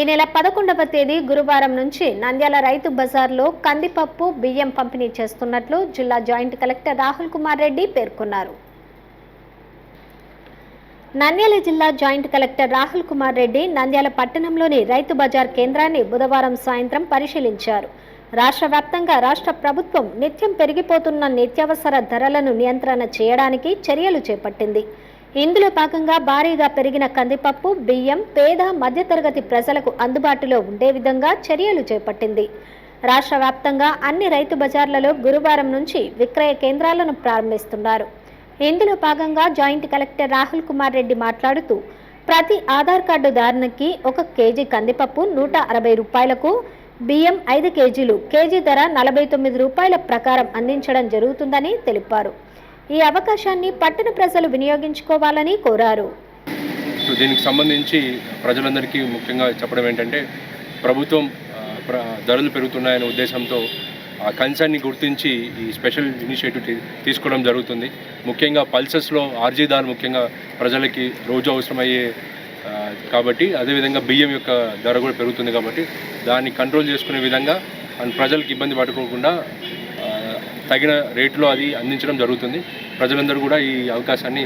ఈ నెల పదకొండవ తేదీ గురువారం నుంచి నంద్యాల రైతు బజార్లో కందిపప్పు బియ్యం పంపిణీ చేస్తున్నట్లు జిల్లా జాయింట్ కలెక్టర్ రాహుల్ కుమార్ రెడ్డి పేర్కొన్నారు. నంద్యాల జిల్లా జాయింట్ కలెక్టర్ రాహుల్ కుమార్ రెడ్డి నంద్యాల పట్టణంలోని రైతు బజార్ కేంద్రాన్ని బుధవారం సాయంత్రం పరిశీలించారు. రాష్ట్ర వ్యాప్తంగా రాష్ట్ర ప్రభుత్వం నిత్యం పెరిగిపోతున్న నిత్యావసర ధరలను నియంత్రణ చేయడానికి చర్యలు చేపట్టింది. ఇందులో భాగంగా భారీగా పెరిగిన కందిపప్పు బియ్యం పేద మధ్యతరగతి ప్రజలకు అందుబాటులో ఉండే విధంగా చర్యలు చేపట్టింది. రాష్ట్ర వ్యాప్తంగా అన్ని రైతు బజార్లలో గురువారం నుంచి విక్రయ కేంద్రాలను ప్రారంభిస్తున్నారు. ఇందులో భాగంగా జాయింట్ కలెక్టర్ రాహుల్ కుమార్ రెడ్డి మాట్లాడుతూ ప్రతి ఆధార్ కార్డు దారునికి ఒక కేజీ కందిపప్పు నూట అరవై రూపాయలకు బియ్యం ఐదు కేజీలు కేజీ ధర నలభై తొమ్మిది రూపాయల ప్రకారం అందించడం జరుగుతుందని తెలిపారు. ఈ అవకాశాన్ని పట్టణ ప్రజలు వినియోగించుకోవాలని కోరారు. సో దీనికి సంబంధించి ప్రజలందరికీ ముఖ్యంగా చెప్పడం ఏంటంటే ప్రభుత్వం ప్ర- ధరలు పెరుగుతున్నాయనే ఉద్దేశంతో ఆ కన్సర్న్ని గుర్తించి ఈ స్పెషల్ ఇనిషియేటివ్ తీసుకోవడం జరుగుతుంది. ముఖ్యంగా పల్సెస్లో ఆర్జీ దాల్ ముఖ్యంగా ప్రజలకి రోజు అవసరమయ్యే కాబట్టి అదేవిధంగా బియ్యం యొక్క ధర కూడా పెరుగుతుంది కాబట్టి దాన్ని కంట్రోల్ చేసుకునే విధంగా అండ్ ప్రజలకు ఇబ్బంది పడుకోకుండా తగిన రేట్లో అది అందించడం జరుగుతుంది. ప్రజలందరూ కూడా ఈ అవకాశాన్ని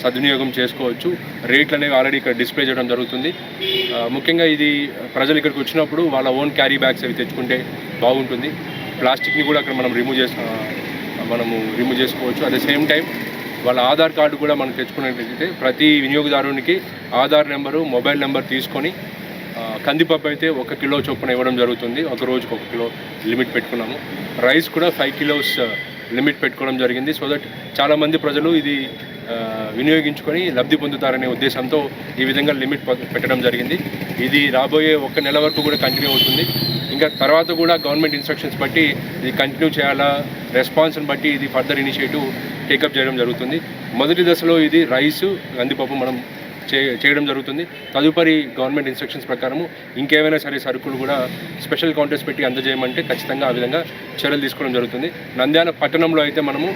సద్వినియోగం చేసుకోవచ్చు. రేట్లు అనేవి ఆల్రెడీ ఇక్కడ డిస్ప్లే చేయడం జరుగుతుంది. ముఖ్యంగా ఇది ప్రజలు ఇక్కడికి వచ్చినప్పుడు వాళ్ళ ఓన్ క్యారీ బ్యాగ్స్ అవి తెచ్చుకుంటే బాగుంటుంది. ప్లాస్టిక్ని కూడా అక్కడ మనం రిమూవ్ చేసి మనము రిమూవ్ చేసుకోవచ్చు. అట్ ద సేమ్ టైం వాళ్ళ ఆధార్ కార్డు కూడా మనం తెచ్చుకున్నట్లయితే ప్రతి వినియోగదారునికి ఆధార్ నెంబరు మొబైల్ నెంబర్ తీసుకొని కందిపప్పు అయితే ఒక కిలో చొప్పున ఇవ్వడం జరుగుతుంది. ఒక రోజుకి ఒక కిలో లిమిట్ పెట్టుకున్నాము. రైస్ కూడా ఫైవ్ కిలోస్ లిమిట్ పెట్టుకోవడం జరిగింది. సో దట్ చాలామంది ప్రజలు ఇది వినియోగించుకొని లబ్ధి పొందుతారనే ఉద్దేశంతో ఈ విధంగా లిమిట్ పెట్టడం జరిగింది. ఇది రాబోయే ఒక నెల వరకు కూడా కంటిన్యూ అవుతుంది. ఇంకా తర్వాత కూడా గవర్నమెంట్ ఇన్స్ట్రక్షన్స్ బట్టి ఇది కంటిన్యూ చేయాలా రెస్పాన్స్ని బట్టి ఇది ఫర్దర్ ఇనిషియేటివ్ టేకప్ చేయడం జరుగుతుంది. మొదటి దశలో ఇది రైసు కందిపప్పు మనం చేయడం జరుగుతుంది. తదుపరి గవర్నమెంట్ ఇన్స్ట్రక్షన్స్ ప్రకారము ఇంకేమైనా సరే సరుకులు కూడా స్పెషల్ కౌంటర్స్ పెట్టి అందజేయమంటే ఖచ్చితంగా ఆ విధంగా చర్యలు తీసుకోవడం జరుగుతుంది. నంద్యాల పట్టణంలో అయితే మనము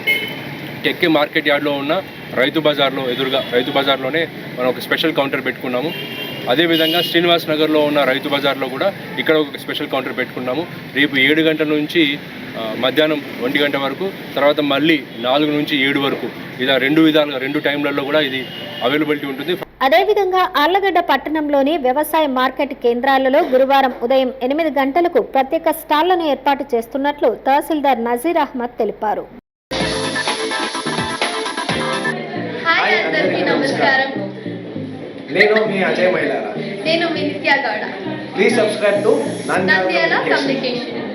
టెక్కే మార్కెట్ యార్డ్లో ఉన్న రైతు బజార్లో ఎదురుగా రైతు బజార్లోనే మనం ఒక స్పెషల్ కౌంటర్ పెట్టుకున్నాము. అదేవిధంగా శ్రీనివాస్ నగర్లో ఉన్న రైతు బజార్లో కూడా ఇక్కడ ఒక స్పెషల్ కౌంటర్ పెట్టుకున్నాము. రేపు ఏడు గంటల నుంచి మధ్యాహ్నం ఒంటి గంట వరకు తర్వాత మళ్ళీ నాలుగు నుంచి ఏడు వరకు ఇలా రెండు విధాలుగా రెండు టైంలలో కూడా ఇది అవైలబిలిటీ ఉంటుంది. అదేవిధంగా ఆళ్ళగడ్డ పట్టణంలోని వ్యవసాయ మార్కెట్ కేంద్రాలలో గురువారం ఉదయం ఎనిమిది గంటలకు ప్రత్యేక స్టాళ్ళను ఏర్పాటు చేస్తున్నట్లు తహసీల్దార్ నజీర్ అహ్మద్ తెలిపారు. హాయ్ అందరికీ నమస్కారం. నేను మీ అజయ్ మైలారా నేను మీ Nithya Gowda. Please subscribe to Nandyal communication